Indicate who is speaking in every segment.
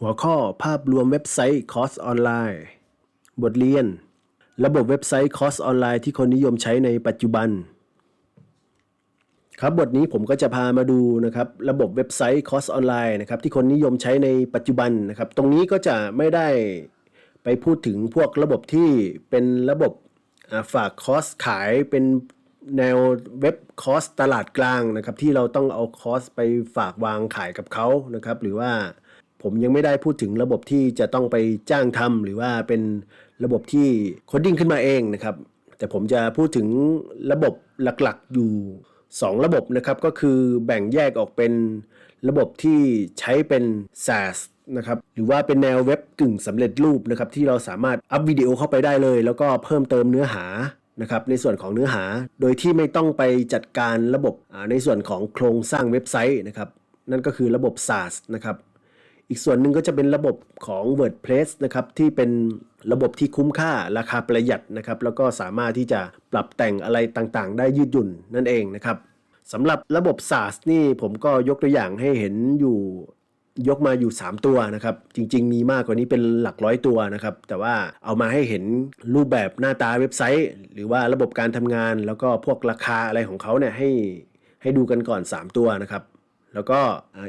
Speaker 1: หัวข้อภาพรวมเว็บไซต์คอร์สออนไลน์ บทเรียน ระบบเว็บไซต์คอร์สออนไลน์ที่คนนิยมใช้ในปัจจุบัน ครับบทนี้ผมก็จะพามาดูนะครับระบบเว็บไซต์คอร์สออนไลน์นะครับที่คนนิยมใช้ในปัจจุบันนะครับ ตรงนี้ก็จะไม่ได้ไปพูดถึงพวกระบบที่เป็นระบบฝากคอร์สขายเป็นแนวเว็บคอร์สตลาดกลางนะครับที่เราต้องเอาคอร์สไปฝากวางขายกับเขานะครับหรือว่า ผมยังไม่ได้พูดถึงระบบที่จะต้องไปจ้างทำหรือว่าเป็นระบบที่โคดดิ้งขึ้นมาเองนะครับ แต่ผมจะพูดถึงระบบหลักๆอยู่ 2 ระบบนะครับก็คือแบ่งแยกออกเป็นระบบที่ใช้เป็น SaaS นะครับหรือว่าเป็นแนวเว็บกึ่งสำเร็จรูปนะครับที่เราสามารถอัพวิดีโอเข้าไปได้เลย แล้วก็เพิ่มเติมเนื้อหานะครับในส่วนของเนื้อหาโดยที่ไม่ต้องไปจัดการระบบในส่วนของโครงสร้างเว็บไซต์นะครับนั่นก็คือระบบ SaaS นะครับ อีกส่วนหนึ่งก็จะเป็นระบบของ WordPress นะครับที่เป็นระบบที่คุ้มค่าราคาประหยัดนะครับแล้วก็สามารถที่จะปรับแต่งอะไรต่างๆ ได้ยืดหยุ่นนั่นเองนะครับสำหรับระบบ SaaS นี่ผมก็ยกตัวอย่างให้เห็นอยู่ยกมาอยู่ 3 ตัวนะครับ จริง ๆ มีมากกว่านี้เป็นหลักร้อยตัวนะครับ แต่ว่าเอามาให้เห็นรูปแบบหน้าตาเว็บไซต์ หรือว่าระบบการทำงาน แล้วก็พวกราคาอะไรของเขาเนี่ยให้ให้ดูกันก่อน 3 ตัวนะครับ แล้วก็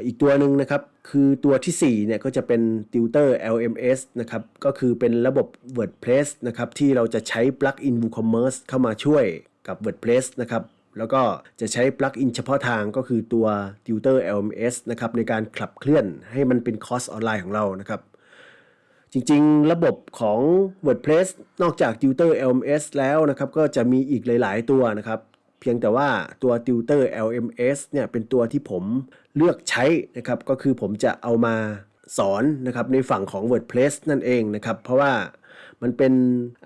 Speaker 1: อีกตัวหนึ่งนะครับคือตัวที่4เนี่ยก็จะเป็น Tutor LMS นะครับก็คือเป็นระบบ WordPress นะครับที่เราจะใช้ plugin WooCommerce เข้ามาช่วยกับ WordPress นะครับแล้วก็จะใช้ plugin เฉพาะทางก็คือตัว Tutor LMS นะครับในการขับเคลื่อนให้มันเป็นคอร์สออนไลน์ของเรานะครับ จริงๆ ระบบของ WordPress นอกจาก Tutor LMS แล้วนะครับ ก็จะมีอีกหลาย ๆ ตัวนะครับ เพียงแต่ว่าตัว Tutor LMS เนี่ยเป็นตัวที่ผมเลือกใช้นะครับก็คือผมจะเอามาสอนนะครับในฝั่งของ WordPress นั่นเองนะครับ เพราะว่ามันเป็น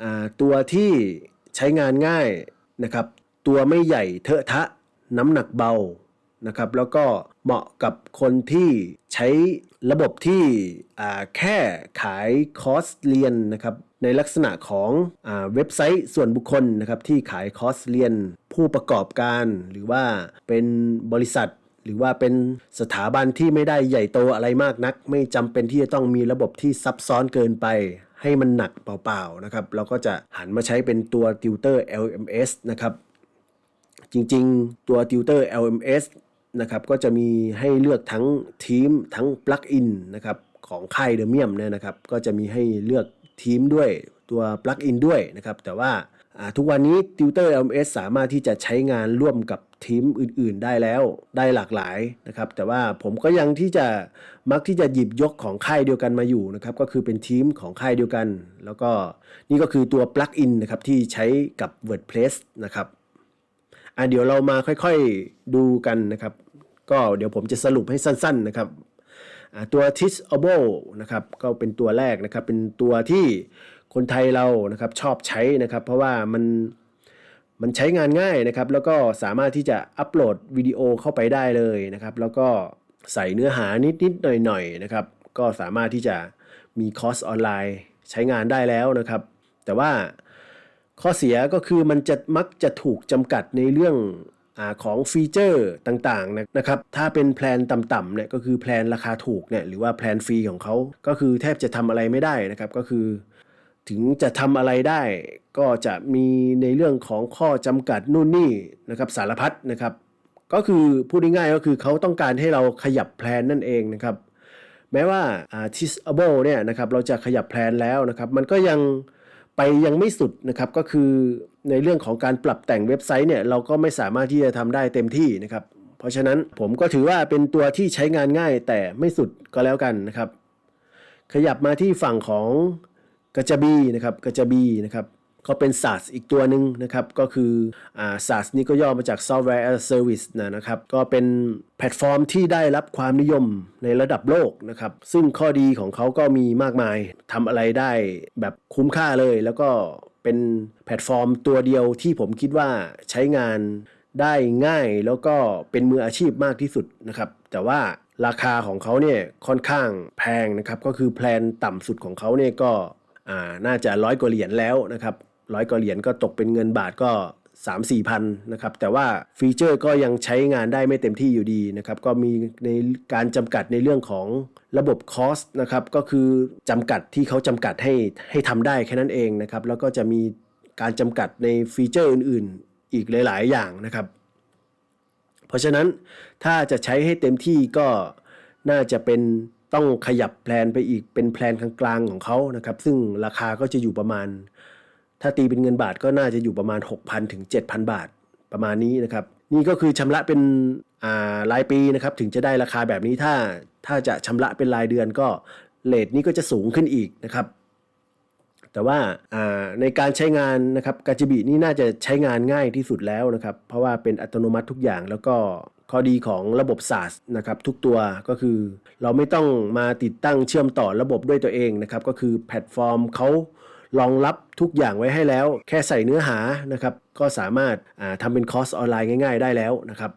Speaker 1: อ่าตัวที่ใช้งานง่ายนะครับ ตัวไม่ใหญ่เทอะทะน้ำหนักเบา นะครับแล้วก็เหมาะกับคนที่ใช้ระบบที่แค่ขายคอร์สเรียนนะครับในลักษณะของอเว็บไซต์ส่วนบุคคลนะครับที่ขายคอร์สเรียนผู้ประกอบการ หรือว่าเป็นบริษัท หรือว่าเป็นสถาบันที่ไม่ได้ใหญ่โตอะไรมากนัก ไม่จำเป็นที่จะต้องมีระบบที่ซับซ้อนเกินไปให้มันหนักเปล่าๆนะครับเราก็จะหันมาใช้เป็นตัว Tutor LMS นะครับจริงๆ ตัว Tutor LMS นะครับก็จะมีให้เลือกทั้งทีมทั้ง Plugin นนะครับของค่ายเดเมียมเนี่ยนะครับก็จะมีให้เลือกทีมด้วยตัว Plugin ด้วยนะครับแต่ว่าทุกวันนี้ Tutor LMS สามารถที่จะใช้งานร่วมกับทีมอื่นๆ ได้แล้วได้หลากหลายนะครับแต่ว่าผมก็ยังที่จะมักที่จะหยิบยกของค่ายเดียวกันมาอยู่นะครับก็คือเป็นทีมของค่ายเดียวกัน แล้วก็นี่ก็คือตัว Plugin นะครับที่ใช้กับ WordPress นะครับ อะเดี๋ยวเรามาค่อยๆดูกันนะครับ ก็เดี๋ยวผมจะสรุปให้สั้นๆนะครับตัว Teachable นะครับก็เป็นตัวแรกนะครับ เป็นตัวที่คนไทยเรานะครับชอบใช้นะครับ เพราะว่ามันมันใช้งานง่ายนะครับ แล้วก็สามารถที่จะอัปโหลดวิดีโอเข้าไปได้เลยนะครับ แล้วก็ใส่เนื้อหานิดๆหน่อยๆนะครับ ก็สามารถที่จะมีคอร์สออนไลน์ใช้งานได้แล้วนะครับ แต่ว่า ข้อเสียก็คือมันจะมักจะถูกจำกัดในเรื่องอของฟีเจอร์ต่างๆนะครับ ถ้าเป็นแพลนต่ำๆเนี่ยก็คือแพลนราคาถูกเนี่ยหรือว่าแพลนฟรีของเขาก็คือแทบจะทำอะไรไม่ได้นะครับ ก็คือ ถึงจะทำอะไรได้ ก็จะมีในเรื่องของข้อจำกัดนู่นนี่นะครับสารพัดนะครับ ก็คือพูดง่ายๆก็คือเขาต้องการให้เราขยับแพลนนั่นเองนะครับ แม้ว่าอ่า Teachable เนี่ยนะครับเราจะขยับแพลนแล้วนะครับ มันก็ยัง ไปยังไม่สุดนะครับก็คือในเรื่องของการปรับแต่งเว็บไซต์เนี่ยเราก็ไม่สามารถที่จะทำได้เต็มที่นะครับ เพราะฉะนั้นผมก็ถือว่าเป็นตัวที่ใช้งานง่ายแต่ไม่สุดก็แล้วกันนะครับ ขยับมาที่ฝั่งของกระจบีนะครับกระจบีนะครับ ก็เป็น SaaS อีกตัวหนึ่งนะครับ ก็คืออ่า SaaS นี่ก็ย่อมาจาก Software as a Service นะนะครับ ก็เป็นแพลตฟอร์มที่ได้รับความนิยมในระดับโลกนะครับ ซึ่งข้อดีของเขาก็มีมากมายทำอะไรได้แบบคุ้มค่าเลย แล้วก็เป็นแพลตฟอร์มตัวเดียวที่ผมคิดว่าใช้งานได้ง่ายแล้วก็เป็นมืออาชีพมากที่สุดนะครับ แต่ว่าราคาของเขาเนี่ยค่อนข้างแพงนะครับ ก็คือแพลนต่ำสุดของเขาเนี่ยก็น่าจะร้อยกว่าเหรียญแล้วนะครับ ร้อยกว่าเหรียญก็ตกเป็นเงินบาทก็ 3 4พันนะครับแต่ว่าฟีเจอร์ก็ยังใช้งานได้ไม่เต็มที่อยู่ดีนะครับก็มีในการจำกัดในเรื่องของระบบคอสนะครับก็คือจำกัดที่เขาจำกัดให้ให้ทำได้แค่นั้นเองนะครับแล้วก็จะมีการจำกัดในฟีเจอร์อื่นๆ อีกหลาย ๆ อย่างนะครับ เพราะฉะนั้นถ้าจะใช้ให้เต็มที่ก็น่าจะเป็นต้องขยับแพลนไปอีกเป็นแพลนกลางๆของเขานะครับ ซึ่งราคาก็จะอยู่ประมาณ ถ้าตีเป็นเงินบาทก็น่าจะอยู่ประมาณ 6,000 ถึง 7,000 บาทประมาณนี้นะครับ นี่ก็คือชำระเป็นอ่ารายปีนะครับถึงจะได้ราคาแบบนี้ถ้าถ้าจะชำระเป็นรายเดือนก็เลทนี้ก็จะสูงขึ้นอีกนะครับ แต่ว่าในการใช้งานนะครับกาจิบินี่น่าจะใช้งานง่ายที่สุดแล้วนะครับ เพราะว่าเป็นอัตโนมัติทุกอย่างแล้วก็ข้อดีของระบบ SaaS นะครับทุกตัวก็คือ เราไม่ต้องมาติดตั้งเชื่อมต่อระบบด้วยตัวเองนะครับ ก็คือแพลตฟอร์มเขา รองรับทุกอย่างไว้ให้แล้ว แค่ใส่เนื้อหานะครับก็สามารถทำเป็นคอร์สออนไลน์ง่าย ๆ ได้แล้วนะครับ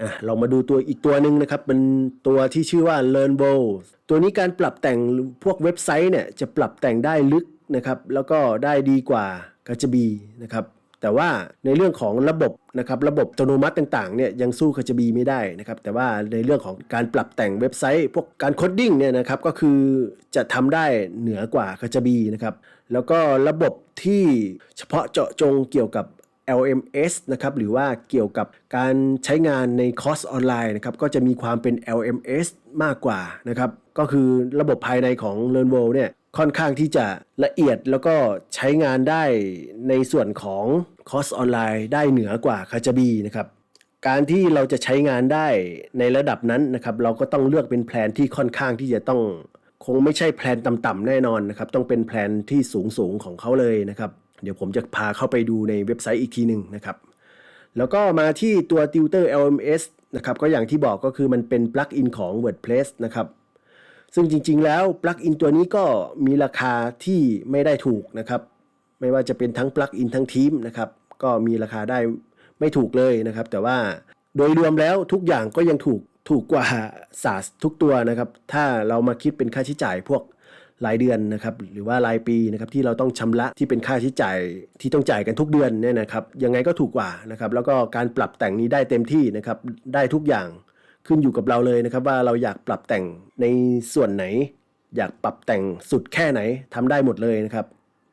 Speaker 1: อะเรามาดูตัวอีกตัวหนึ่งนะครับเป็นตัวที่ชื่อว่า Learnbo ตัวนี้การปรับแต่งพวกเว็บไซต์เนี่ยจะปรับแต่งได้ลึกนะครับแล้วก็ได้ดีกว่ากาจบีนะครับ แต่ว่าในเรื่องของระบบนะครับระบบอัตโนมัติต่างๆเนี่ยยังสู้คาจบีไม่ได้นะครับแต่ว่าในเรื่องของการปรับแต่งเว็บไซต์ พวกการโคดดิ้งเนี่ยนะครับก็คือจะทำได้เหนือกว่าคาจบีนะครับแล้วก็ระบบที่เฉพาะเจาะจงเกี่ยวกับ LMS นะครับหรือว่าเกี่ยวกับการใช้งานในคอร์สออนไลน์นะครับก็จะมีความเป็น LMS มากกว่านะครับก็คือระบบภายในของ l e a r n w o r l d เนี่ยค่อนข้างที่จะละเอียดแล้วก็ใช้งานได้ในส่วนของ คอร์สออนไลน์ได้เหนือกว่าคาจบีนะครับการที่เราจะใช้งานได้ในระดับนั้นนะครับเราก็ต้องเลือกเป็นแผนที่ค่อนข้างที่จะต้องคงไม่ใช่แผนต่ำๆแน่นอนนะครับต้องเป็นแผนที่สูงๆของเขาเลยนะครับเดี๋ยวผมจะพาเข้าไปดูในเว็บไซต์อีกทีหนึ่งนะครับแล้วก็มาที่ตัว Tutor LMS นะครับก็อย่างที่บอกก็คือมันเป็นปลั๊กอินของ WordPress นะครับซึ่งจริงๆแล้วปลั๊กอินตัวนี้ก็มีราคาที่ไม่ได้ถูกนะครับ ไม่ว่าจะเป็นทั้งปลั๊กอินทั้งทีมนะครับก็มีราคาได้ไม่ถูกเลยนะครับ แต่ว่าโดยรวมแล้วทุกอย่างก็ยังถูกถูกกว่า SaaS ทุกตัวนะครับ ถ้าเรามาคิดเป็นค่าใช้จ่ายพวกรายเดือนนะครับ หรือว่ารายปีนะครับที่เราต้องชำระที่เป็นค่าใช้จ่ายที่ต้องจ่ายกันทุกเดือนเนี่ยนะครับ ยังไงก็ถูกกว่านะครับ แล้วก็การปรับแต่งนี้ได้เต็มที่นะครับ ได้ทุกอย่างขึ้นอยู่กับเราเลยนะครับ ว่าเราอยากปรับแต่งในส่วนไหน อยากปรับแต่งสุดแค่ไหนทำได้หมดเลยนะครับ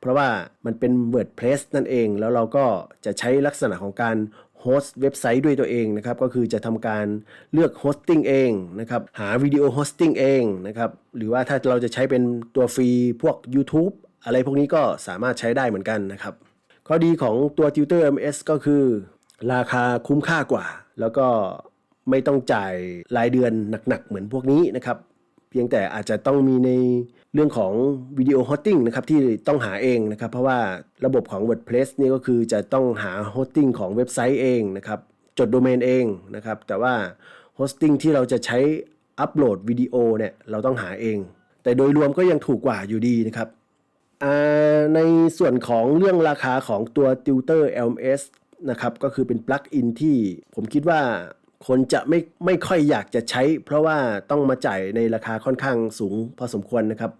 Speaker 1: เพราะว่ามันเป็น WordPress นั่นเอง แล้วเราก็จะใช้ลักษณะของการโฮสต์เว็บไซต์ด้วยตัวเองนะครับก็คือจะทำการเลือกโฮสติ้งเองนะครับหาวิดีโอโฮสติ้งเองนะครับหรือว่าถ้าเราจะใช้เป็นตัวฟรีพวก YouTube อะไรพวกนี้ก็สามารถใช้ได้เหมือนกันนะครับข้อดีของตัว Tutor MS ก็คือ ราคาคุ้มค่ากว่า แล้วก็ไม่ต้องจ่ายรายเดือนหนักๆ เหมือนพวกนี้นะครับ เพียงแต่อาจจะต้องมีใน เรื่องของวิดีโอโฮสติ้งนะครับที่ต้องหาเองนะครับ เพราะว่าระบบของ WordPress นี่ก็คือจะต้องหาโฮสติ้งของเว็บไซต์เองนะครับ จดโดเมนเองนะครับ แต่ว่าโฮสติ้งที่เราจะใช้อัปโหลดวิดีโอเนี่ยเราต้องหาเอง แต่โดยรวมก็ยังถูกกว่าอยู่ดีนะครับในส่วนของเรื่องราคาของตัว Tutor LMS นะครับก็คือเป็นปลั๊กอินที่ผมคิดว่าคนจะไม่ไม่ค่อยอยากจะใช้ เพราะว่าต้องมาจ่ายในราคาค่อนข้างสูงพอสมควรนะครับ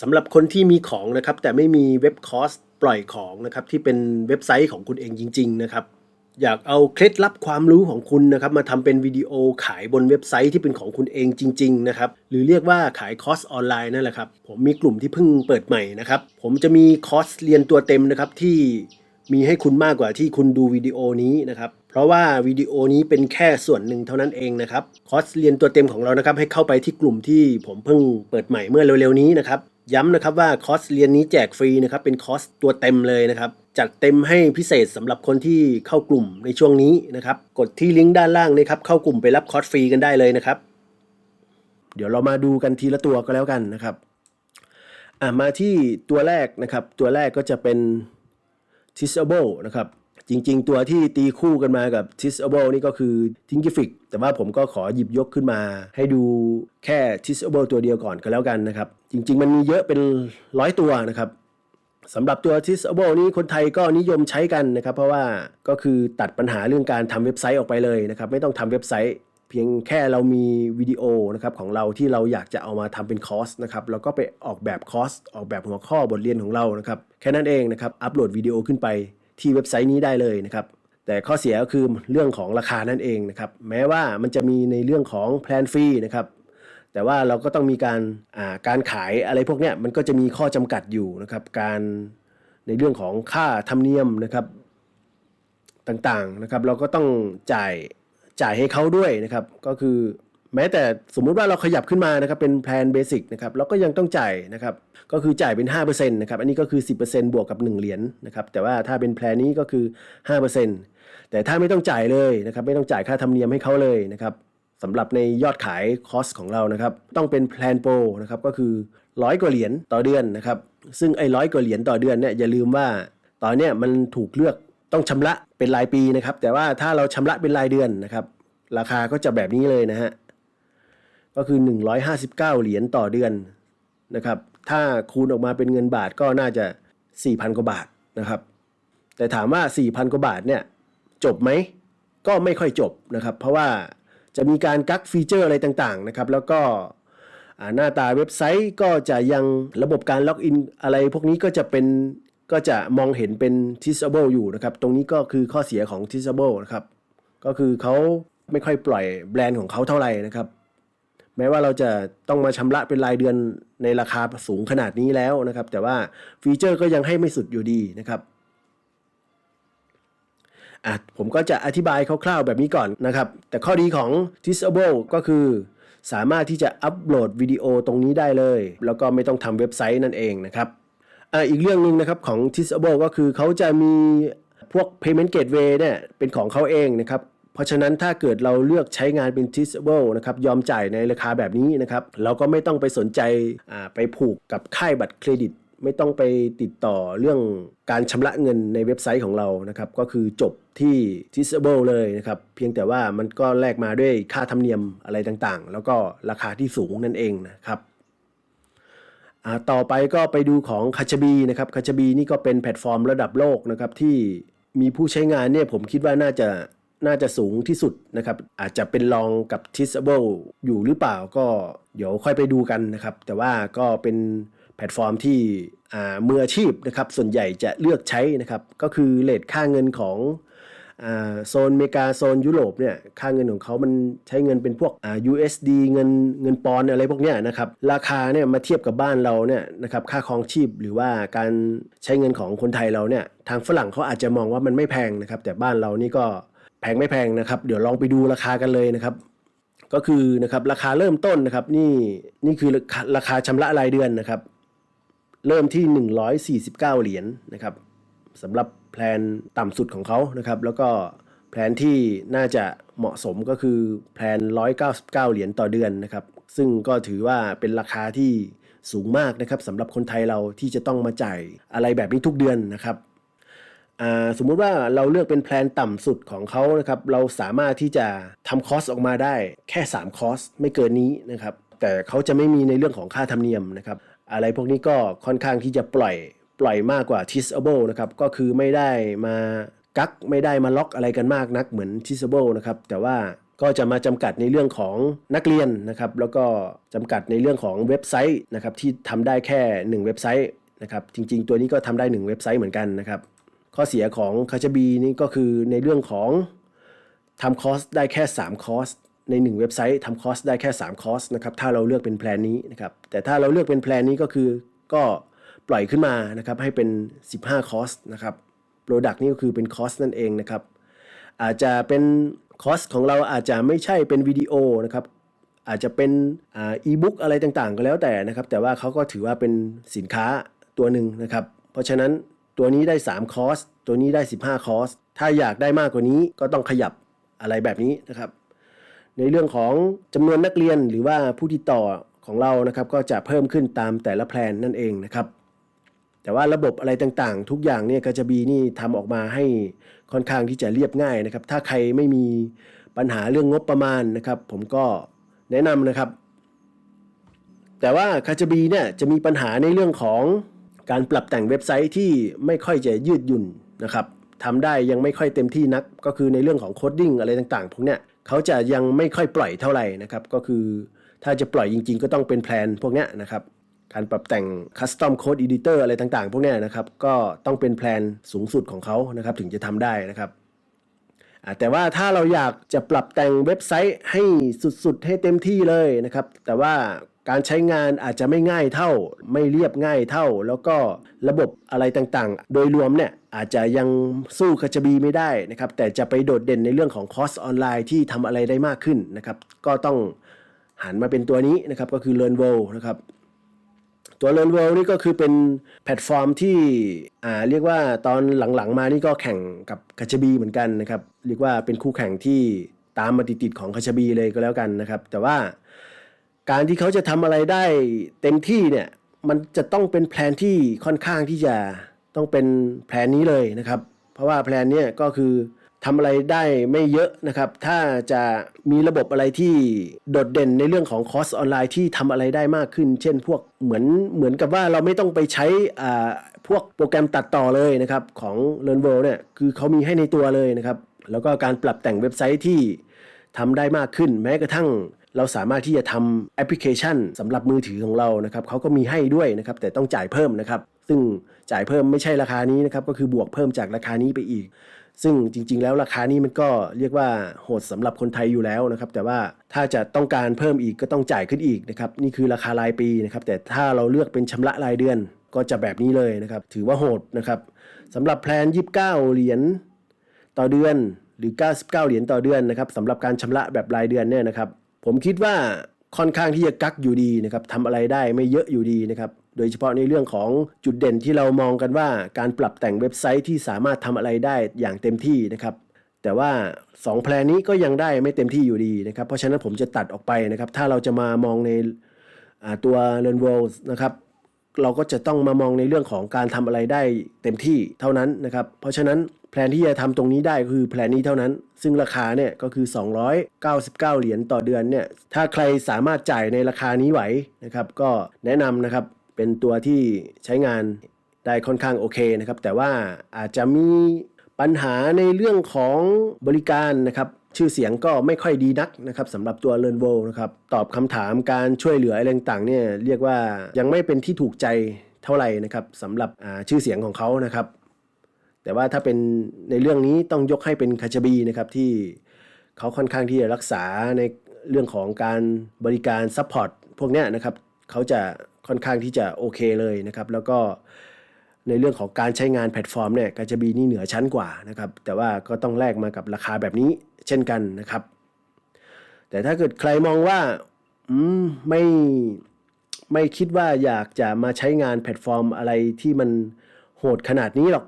Speaker 1: สำหรับคนที่มีของนะครับ แต่ไม่มีเว็บคอร์สปล่อยของนะครับ ที่เป็นเว็บไซต์ของคุณเองจริง ๆ นะครับ อยากเอาเคล็ดลับความรู้ของคุณนะครับ มาทำเป็นวิดีโอขายบนเว็บไซต์ที่เป็นของคุณเองจริง ๆ นะครับ หรือเรียกว่าขายคอร์สออนไลน์นั่นแหละครับ ผมมีกลุ่มที่เพิ่งเปิดใหม่นะครับ ผมจะมีคอร์สเรียนตัวเต็มนะครับที่มีให้คุณมากกว่าที่คุณดูวิดีโอนี้นะครับ เพราะว่าวิดีโอนี้เป็นแค่ส่วนหนึ่งเท่านั้นเองนะครับ คอร์สเรียนตัวเต็มของเรานะครับ ให้เข้าไปที่กลุ่มที่ผมเพิ่งเปิดใหม่เมื่อเร็วๆนี้นะครับ ย้ำนะครับว่าคอร์สเรียนนี้แจกฟรีนะครับเป็นคอร์สตัวเต็มเลยนะครับจัดเต็มให้พิเศษสำหรับคนที่เข้ากลุ่มในช่วงนี้นะครับกดที่ลิงก์ด้านล่างนะครับเข้ากลุ่มไปรับคอร์สฟรีกันได้เลยนะครับ เดี๋ยวเรามาดูกันทีละตัวก็แล้วกันนะครับอ่ามาที่ตัวแรกนะครับ ตัวแรกก็จะเป็น t i s a b l e นะครับ จริง ๆ ตัวที่ตีคู่กันมากับ t i s a b l e นี่ก็คือ t h i n k i f i c แต่ว่าผมก็ขอหยิบยกขึ้นมา ให้ดูแค่ t i s a b l e ตัวเดียวก่อนก็แล้วกันนะครับ จริง ๆ มันมีเยอะเป็นร้อยตัวนะครับสำหรับตัว t i s a b l e นี้คนไทยก็นิยมใช้กันนะครับ เพราะว่าก็คือตัดปัญหาเรื่องการทำเว็บไซต์ออกไปเลยนะครับไม่ต้องทำเว็บไซต์เพียงแค่เรามีวิดีโอนะครับของเราที่เราอยากจะเอามาทำเป็นคอร์สนะครับแล้วก็ไปออกแบบคอร์สออกแบบหัวข้อบทเรียนของเรานะครับแค่นั้นเองนะครับอัปโหลดวิดีโอขึ้นไป ที่เว็บไซต์นี้ได้เลยนะครับ แต่ข้อเสียก็คือเรื่องของราคานั่นเองนะครับ แม้ว่ามันจะมีในเรื่องของแพลนฟรีนะครับแต่ว่าเราก็ต้องมีการาการขายอะไรพวกนี้มันก็จะมีข้อจำกัดอยู่นะครับ การในเรื่องของค่าธรรมเนียมนะครับต่างๆนะครับ เราก็ต้องจ่ายจ่ายให้เขาด้วยนะครับ ก็คือ แม้แต่สมมุติว่าเราขยับขึ้นมานะครับเป็นแพลนเบสิกนะครับเราก็ยังต้องจ่ายนะครับก็คือจ่ายเป็น5%นะครับอันนี้ก็คือ 10%บวกกับ 1 เหรียญนะครับแต่ว่าถ้าเป็นแพลนนี้ก็คือ 5%แต่ถ้าไม่ต้องจ่ายเลยนะครับไม่ต้องจ่ายค่าธรรมเนียมให้เขาเลยนะครับสำหรับในยอดขายคอสของเรานะครับต้องเป็นแพลนโปรนะครับก็คือร้อยกว่าเหรียญต่อเดือนนะครับซึ่งไอ้ร้อยกว่าเหรียญต่อเดือนเนี่ยอย่าลืมว่าตอนเนี้ยมันถูกเลือกต้องชำระเป็นรายปีนะครับแต่ว่าถ้าเราชำระเป็นรายเดือนนะครับราคาก็จะแบบนี้เลยนะฮะ ก็คือ 159 เหรียญต่อเดือนนะครับ ถ้าคูณออกมาเป็นเงินบาทก็น่าจะ 4,000 กว่าบาทนะครับ แต่ถามว่า 4,000 กว่าบาทเนี่ยจบไหม ก็ไม่ค่อยจบนะครับ เพราะว่าจะมีการกักฟีเจอร์อะไรต่างๆนะครับ แล้วก็หน้าตาเว็บไซต์ก็จะยังระบบการล็อกอินอะไรพวกนี้ก็จะเป็นก็จะมองเห็นเป็น teachable อยู่นะครับ ตรงนี้ก็คือข้อเสียของ teachable นะครับ ก็คือเขาไม่ค่อยปล่อยแบรนด์ของเขาเท่าไหร่นะครับ แม้ว่าเราจะต้องมาชำระเป็นรายเดือนในราคาสูงขนาดนี้แล้วนะครับ แต่ว่าฟีเจอร์ก็ยังให้ไม่สุดอยู่ดีนะครับอะผมก็จะอธิบายคร่าวๆแบบนี้ก่อนนะครับ แต่ข้อดีของ Teachable ก็คือ สามารถที่จะอัปโหลดวิดีโอตรงนี้ได้เลย แล้วก็ไม่ต้องทำเว็บไซต์นั่นเองนะครับอะอีกเรื่องหนึ่งนะครับของ Teachable ก็คือเขาจะมีพวก payment gateway เนี่ยเป็นของเขาเองนะครับ เพราะฉะนั้นถ้าเกิดเราเลือกใช้งานเป็น teachable นะครับยอมจ่ายในราคาแบบนี้นะครับเราก็ไม่ต้องไปสนใจอ่าไปผูกกับค่ายบัตรเครดิต ไม่ต้องไปติดต่อเรื่องการชำระเงินในเว็บไซต์ของเรานะครับก็คือจบที่ teachable เลยนะครับเพียงแต่ว่ามันก็แลกมาด้วยค่าธรรมเนียมอะไรต่างๆ แล้วก็ราคาที่สูงนั่นเองนะครับอ่าต่อไปก็ไปดูของคาชบีนะครับคาชบีนี่ก็เป็นแพลตฟอร์มระดับโลกนะครับที่มีผู้ใช้งานเนี่ยผมคิดว่าน่าจะ น่าจะสูงที่สุดนะครับ อาจจะเป็นรองกับ Teachable อยู่หรือเปล่าก็เดี๋ยวค่อยไปดูกันนะครับ แต่ว่าก็เป็นแพลตฟอร์มที่อ่ามืออาชีพนะครับ ส่วนใหญ่จะเลือกใช้นะครับ ก็คือเลทค่าเงินของอาโซนอเมริกาโซนยุโรปเนี่ยค่าเงินของเขามันใช้เงินเป็นพวกอา USD เงินเงินปอนด์อะไรพวกเนี้ยนะครับราคาเนี่ยมาเทียบกับบ้านเราเนี่ยนะครับค่าครองชีพหรือว่าการใช้เงินของคนไทยเราเนี่ยทางฝรั่งเขาอาจจะมองว่ามันไม่แพงนะครับ แต่บ้านเรานี่ก็ แพงไม่แพงนะครับ เดี๋ยวลองไปดูราคากันเลยนะครับ ก็คือนะครับราคาเริ่มต้นนะครับ นี่นี่คือราคาราคาชำระรายเดือนนะครับ เริ่มที่ 149 เหรียญนะครับสำหรับแพลนต่ำสุดของเขานะครับ แล้วก็แพลนที่น่าจะเหมาะสมก็คือแพลน 199 เหรียญต่อเดือนนะครับ ซึ่งก็ถือว่าเป็นราคาที่สูงมากนะครับสำหรับคนไทยเราที่จะต้องมาจ่ายอะไรแบบนี้ทุกเดือนนะครับ สมมุติว่าเราเลือกเป็นแพลนต่ำสุดของเขานะครับเราสามารถที่จะทำคอสออกมาได้แค่ 3 คอสไม่เกินนี้นะครับแต่เขาจะไม่มีในเรื่องของค่าธรรมเนียมนะครับอะไรพวกนี้ก็ค่อนข้างที่จะปล่อยปล่อยมากกว่า teachable นะครับก็คือไม่ได้มากักไม่ได้มาล็อกอะไรกันมากนักเหมือน teachable นะครับแต่ว่าก็จะมาจำกัดในเรื่องของนักเรียนนะครับแล้วก็จำกัดในเรื่องของเว็บไซต์นะครับที่ทำได้แค่ 1 เว็บไซต์นะครับจริง ๆ ตัวนี้ก็ทำได้ 1 เว็บไซต์เหมือนกันนะครับ ข้อเสียของคาชบีนี่ก็คือในเรื่องของทำคอร์สได้แค่ 3 คอร์ส ใน 1 เว็บไซต์ทำคอร์สได้แค่ 3 คอร์สนะครับถ้าเราเลือกเป็นแพลนนี้นะครับแต่ถ้าเราเลือกเป็นแพลนนี้ก็คือก็ปล่อยขึ้นมานะครับให้เป็น 15 คอร์สนะครับโปรดักต์นี่ก็คือเป็นคอร์สนั่นเองนะครับอาจจะเป็นคอร์สของเราอาจจะไม่ใช่เป็นวิดีโอนะครับอาจจะเป็นอีบุ๊กอะไรต่างๆ ก็แล้วแต่นะครับแต่ว่าเขาก็ถือว่าเป็นสินค้าตัวหนึ่งนะครับ เพราะฉะนั้น ตัวนี้ได้ 3 คอร์ส ตัวนี้ได้ 15 คอร์ส ถ้าอยากได้มากกว่านี้ก็ต้องขยับอะไรแบบนี้นะครับ ในเรื่องของจำนวนนักเรียนหรือว่าผู้ที่ต่อของเรานะครับ ก็จะเพิ่มขึ้นตามแต่ละแพลนนั่นเองนะครับ แต่ว่าระบบอะไรต่างๆ ทุกอย่างเนี่ยก็จะบีนี่ทำออกมาให้ค่อนข้างที่จะเรียบง่ายนะครับ ถ้าใครไม่มีปัญหาเรื่องงบประมาณนะครับ ผมก็แนะนำนะครับ แต่ว่าคาจบีเนี่ยจะมีปัญหาในเรื่องของ การปรับแต่งเว็บไซต์ที่ไม่ค่อยจะยืดหยุ่นนะครับทำได้ยังไม่ค่อยเต็มที่นัก ก็คือในเรื่องของโคดดิ้งอะไรต่างๆพวกเนี้ยเขาจะยังไม่ค่อยปล่อยเท่าไหร่นะครับ ก็คือถ้าจะปล่อยจริงๆ ก็ต้องเป็นแพลนพวกเนี้ยนะครับ การปรับแต่ง Custom Code Editor อะไรต่างๆ พวกเนี้ยนะครับ ก็ต้องเป็นแพลนสูงสุดของเขานะครับ ถึงจะทำได้นะครับ แต่ว่าถ้าเราอยากจะปรับแต่งเว็บไซต์ให้สุดๆ ให้เต็มที่เลยนะครับ แต่ว่าการใช้งานอาจจะไม่ง่ายเท่า ไม่เรียบง่ายเท่า แล้วก็ระบบอะไรต่างๆ โดยรวมเนี่ยอาจจะยังสู้คาจบีไม่ได้นะครับ แต่จะไปโดดเด่นในเรื่องของคอร์สออนไลน์ที่ทำอะไรได้มากขึ้นนะครับ ก็ต้องหันมาเป็นตัวนี้นะครับก็คือ Learn World นะครับ ตัว Learn World นี่ก็คือเป็นแพลตฟอร์มที่อ่าเรียกว่าตอนหลังๆมานี่ก็แข่งกับคาชบีเหมือนกันนะครับ เรียกว่าเป็นคู่แข่งที่ตามมาติดๆของคาชบีเลยก็แล้วกันนะครับ แต่ว่าการที่เขาจะทำอะไรได้เต็มที่เนี่ยมันจะต้องเป็นแพลนที่ค่อนข้างที่จะต้องเป็นแพลนนี้เลยนะครับ เพราะว่าแพลนเนี้ก็คือ ทำอะไรได้ไม่เยอะนะครับ ถ้าจะมีระบบอะไรที่โดดเด่นในเรื่องของคอร์สออนไลน์ที่ทำอะไรได้มากขึ้น เช่นพวกเหมือนเหมือนกับว่าเราไม่ต้องไปใช้อ่าพวกโปรแกรมตัดต่อเลยนะครับของ Learn World เนี่ยคือเขามีให้ในตัวเลยนะครับ แล้วก็การปรับแต่งเว็บไซต์ที่ทำได้มากขึ้น แม้กระทั่งเราสามารถที่จะทำแอปพลิเคชันสำหรับมือถือของเรานะครับเขาก็มีให้ด้วยนะครับ แต่ต้องจ่ายเพิ่มนะครับ ซึ่งจ่ายเพิ่มไม่ใช่ราคานี้นะครับ ก็คือบวกเพิ่มจากราคานี้ไปอีก ซึ่งจริง ๆ แล้วราคานี้มันก็เรียกว่าโหดสำหรับคนไทยอยู่แล้วนะครับ แต่ว่าถ้าจะต้องการเพิ่มอีกก็ต้องจ่ายขึ้นอีกนะครับนี่คือราคารายปีนะครับแต่ถ้าเราเลือกเป็นชำระรายเดือนก็จะแบบนี้เลยนะครับ ถือว่าโหดนะครับสำหรับแพลน 29 เหรียญต่อเดือนหรือ 99 เหรียญต่อเดือนนะครับสำหรับการชำระแบบรายเดือนเนี่ยนะครับ ผมคิดว่าค่อนข้างที่จะกักอยู่ดีนะครับทำอะไรได้ไม่เยอะอยู่ดีนะครับ โดยเฉพาะในเรื่องของจุดเด่นที่เรามองกันว่า การปรับแต่งเว็บไซต์ที่สามารถทำอะไรได้อย่างเต็มที่นะครับ แต่ว่า 2 แพลนนี้ก็ยังได้ไม่เต็มที่อยู่ดีนะครับ เพราะฉะนั้นผมจะตัดออกไปนะครับ ถ้าเราจะมามองในตัว Learn World นะครับเราก็จะต้องมามองในเรื่องของการทำอะไรได้เต็มที่เท่านั้นนะครับ เพราะฉะนั้นแพลนที่จะทำตรงนี้ได้คือแพลนนี้เท่านั้น ซึ่งราคาเนี่ยก็คือ 299 เหรียญต่อเดือนเนี่ย ถ้าใครสามารถจ่ายในราคานี้ไหวนะครับ ก็แนะนำนะครับ เป็นตัวที่ใช้งานได้ค่อนข้างโอเคนะครับ แต่ว่าอาจจะมีปัญหาในเรื่องของบริการนะครับชื่อเสียงก็ไม่ค่อยดีนักนะครับสำหรับตัว Learn v o นะครับตอบคำถามการช่วยเหลืออะไรต่างเนี่ยเรียกว่ายังไม่เป็นที่ถูกใจเท่าไหร่นะครับสำหรับชื่อเสียงของเขานะครับ แต่ว่าถ้าเป็นในเรื่องนี้ต้องยกให้เป็นคาชบีนะครับที่เขาค่อนข้างที่จะรักษาในเรื่องของการบริการซัพพอร์ตพวกเนี้ยนะครับเขาจะค่อนข้างที่จะโอเคเลยนะครับ แล้วก็ในเรื่องของการใช้งานแพลตฟอร์มเนี่ยกาจะบีนี่เหนือชั้นกว่านะครับ แต่ว่าก็ต้องแลกมากับราคาแบบนี้เช่นกันนะครับ แต่ถ้าเกิดใครมองว่าอืมไม่ไม่คิดว่าอยากจะมาใช้งานแพลตฟอร์มอะไรที่มันโหดขนาดนี้หรอก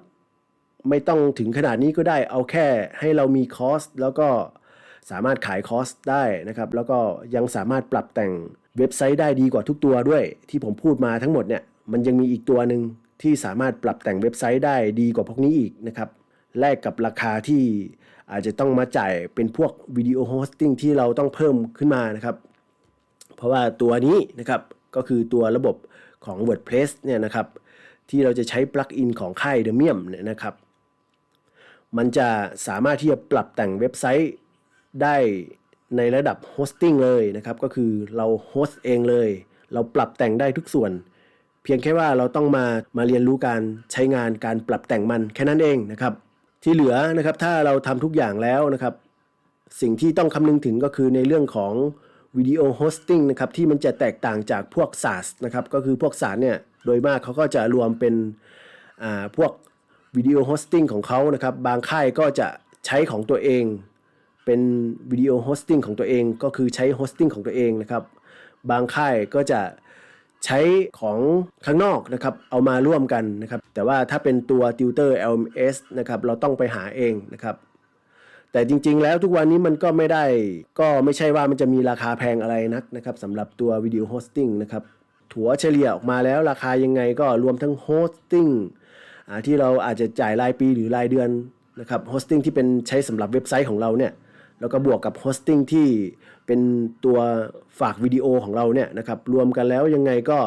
Speaker 1: ไม่ต้องถึงขนาดนี้ก็ได้ เอาแค่ให้เรามีคอสแล้วก็สามารถขายคอสได้นะครับ แล้วก็ยังสามารถปรับแต่งเว็บไซต์ได้ดีกว่าทุกตัวด้วย ที่ผมพูดมาทั้งหมดเนี่ยมันยังมีอีกตัวหนึ่งที่สามารถปรับแต่งเว็บไซต์ได้ดีกว่าพวกนี้อีกนะครับแลกกับราคาที่อาจจะต้องมาจ่ายเป็นพวกวิดีโอโฮสติ้งที่เราต้องเพิ่มขึ้นมานะครับ เพราะว่าตัวนี้นะครับก็คือตัวระบบของ WordPress เนี่ยนะครับ ที่เราจะใช้ปลั๊กอินของค่าย d e m i u m เนี่ยนะครับ มันจะสามารถที่จะปรับแต่งเว็บไซต์ได้ ในระดับโฮสติ้งเลยนะครับ ก็คือเราโฮสต์เองเลย เราปรับแต่งได้ทุกส่วน เพียงแค่ว่าเราต้องมามาเรียนรู้การใช้งานการปรับแต่งมันแค่นั้นเองนะครับ ที่เหลือนะครับถ้าเราทำทุกอย่างแล้วนะครับ สิ่งที่ต้องคำนึงถึงก็คือในเรื่องของวิดีโอโฮสติ้งนะครับที่มันจะแตกต่างจากพวก SaaS นะครับก็คือพวก SaaS เนี่ยโดยมากเขาก็จะรวมเป็นอ่าพวกวิดีโอโฮสติ้งของเขานะครับบางค่ายก็จะใช้ของตัวเอง เป็นวิดีโอโฮสติ้งของตัวเองก็คือใช้โฮสติ้งของตัวเองนะครับ บางค่ายก็จะใช้ของข้างนอกนะครับเอามาร่วมกันนะครับ แต่ว่าถ้าเป็นตัวติวเตอร์ LMS นะครับเราต้องไปหาเองนะครับ แต่จริงๆ แล้วทุกวันนี้มันก็ไม่ได้ก็ไม่ใช่ว่ามันจะมีราคาแพงอะไรนักนะครับสำหรับตัววิดีโอโฮสติ้งนะครับถัวเฉลี่ยออกมาแล้วราคายังไงก็รวมทั้งโฮสติ้งที่เราอาจจะจ่ายรายปีหรือรายเดือนนะครับโฮสติ้งที่เป็นใช้สำหรับเว็บไซต์ของเราเนี่ย แล้วก็บวกกับโฮสติ้งที่เป็นตัวฝากวิดีโอของเราเนี่ยนะครับรวมกันแล้วยังไงก็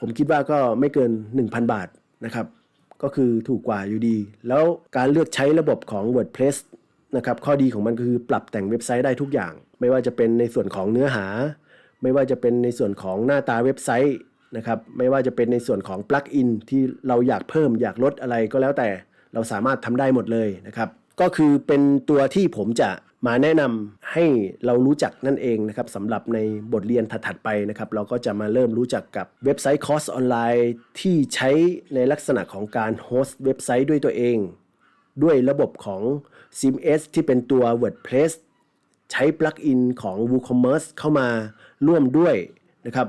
Speaker 1: ผมคิดว่าก็ไม่เกิน 1,000 บาทนะครับ ก็คือถูกกว่าอยู่ดี แล้วการเลือกใช้ระบบของ WordPress นะครับข้อดีของมันก็คือปรับแต่งเว็บไซต์ได้ทุกอย่าง ไม่ว่าจะเป็นในส่วนของเนื้อหา ไม่ว่าจะเป็นในส่วนของหน้าตาเว็บไซต์นะครับไม่ว่าจะเป็นในส่วนของปลั๊กอินที่เราอยากเพิ่มอยากลดอะไรก็แล้วแต่เราสามารถทำได้หมดเลยนะครับ ก็คือเป็นตัวที่ผมจะ มาแนะนำให้เรารู้จักนั่นเองนะครับสำหรับในบทเรียนถัดๆไปนะครับ เราก็จะมาเริ่มรู้จักกับเว็บไซต์คอร์สออนไลน์ที่ใช้ในลักษณะของการโฮสต์เว็บไซต์ด้วยตัวเอง ด้วยระบบของ CMS ที่เป็นตัว WordPress ใช้ปลั๊กอินของ WooCommerce เข้ามาร่วมด้วยนะครับ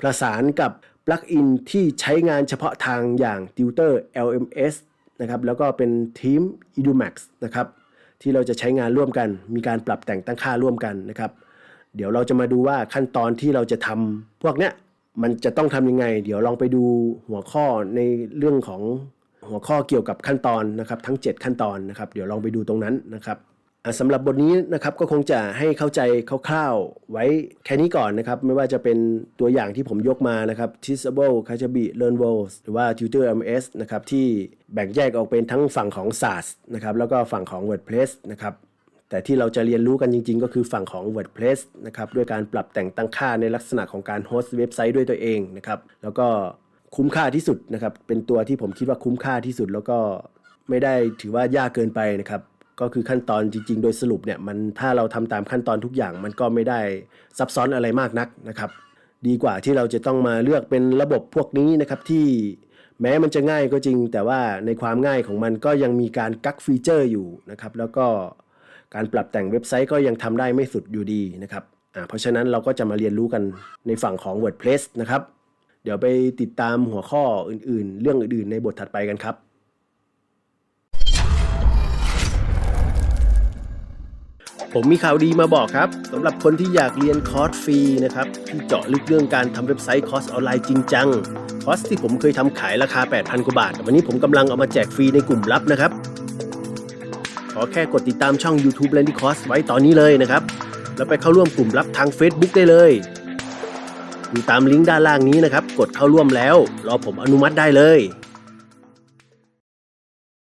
Speaker 1: ประสานกับปลั๊กอินที่ใช้งานเฉพาะทางอย่าง Tutor LMS นะครับแล้วก็เป็นทีม Edumax นะครับ ที่เราจะใช้งานร่วมกัน มีการปรับแต่งตั้งค่าร่วมกันนะครับ เดี๋ยวเราจะมาดูว่าขั้นตอนที่เราจะทำพวกเนี้ยมันจะต้องทำยังไง เดี๋ยวลองไปดูหัวข้อในเรื่องของหัวข้อเกี่ยวกับขั้นตอนนะครับ ทั้ง 7 ขั้นตอนนะครับ เดี๋ยวลองไปดูตรงนั้นนะครับ สำหรับบทนี้นะครับก็คงจะให้เข้าใจคร่าวๆไว้แค่นี้ก่อนนะครับ ไม่ว่าจะเป็นตัวอย่างที่ผมยกมานะครับ Teachable k a j a b i Learn w o r l d หรือว่า Tutor MS นะครับที่แบ่งแยกออกเป็นทั้งฝั่งของ SaaS นะครับแล้วก็ฝั่งของ WordPress นะครับแต่ที่เราจะเรียนรู้กันจริง ๆ ก็คือฝั่งของ WordPress นะครับด้วยการปรับแต่งตั้งค่าในลักษณะของการโฮสต์เว็บไซต์ด้วยตัวเองนะครับแล้วก็คุ้มค่าที่สุดนะครับเป็นตัวที่ผมคิดว่าคุ้มค่าที่สุด แล้วก็ไม่ได้ถือว่ายากเกินไปนะครับ ก็คือขั้นตอนจริง ๆ โดยสรุปเนี่ยมันถ้าเราทำตามขั้นตอนทุกอย่าง มันก็ไม่ได้ซับซ้อนอะไรมากนักนะครับ ดีกว่าที่เราจะต้องมาเลือกเป็นระบบพวกนี้นะครับที่แม้มันจะง่ายก็จริง แต่ว่าในความง่ายของมันก็ยังมีการกักฟีเจอร์อยู่นะครับแล้วก็การปรับแต่งเว็บไซต์ก็ยังทำได้ไม่สุดอยู่ดีนะครับเพราะฉะนั้นเราก็จะมาเรียนรู้กันในฝั่งของ WordPress นะครับ เดี๋ยวไปติดตามหัวข้ออื่นๆ เรื่องอื่นๆ ในบทถัดไปกันครับ ผมมีข่าวดีมาบอกครับสำหรับคนที่อยากเรียนคอร์สฟรีนะครับที่เจาะลึกเรื่องการทำเว็บไซต์คอร์สออนไลน์จริงจังคอร์สที่ผมเคยทำขายราคา 8,000 กว่าบาท วันนี้ผมกำลังเอามาแจกฟรีในกลุ่มลับนะครับ ขอแค่กดติดตามช่อง YouTube l a n d y Course ไว้ตอนนี้เลยนะครับ แล้วไปเข้าร่วมกลุ่มลับทาง Facebook ได้เลยดูตามลิงก์ด้านล่างนี้นะครับ กดเข้าร่วมแล้ว รอผมอนุมัติได้เลย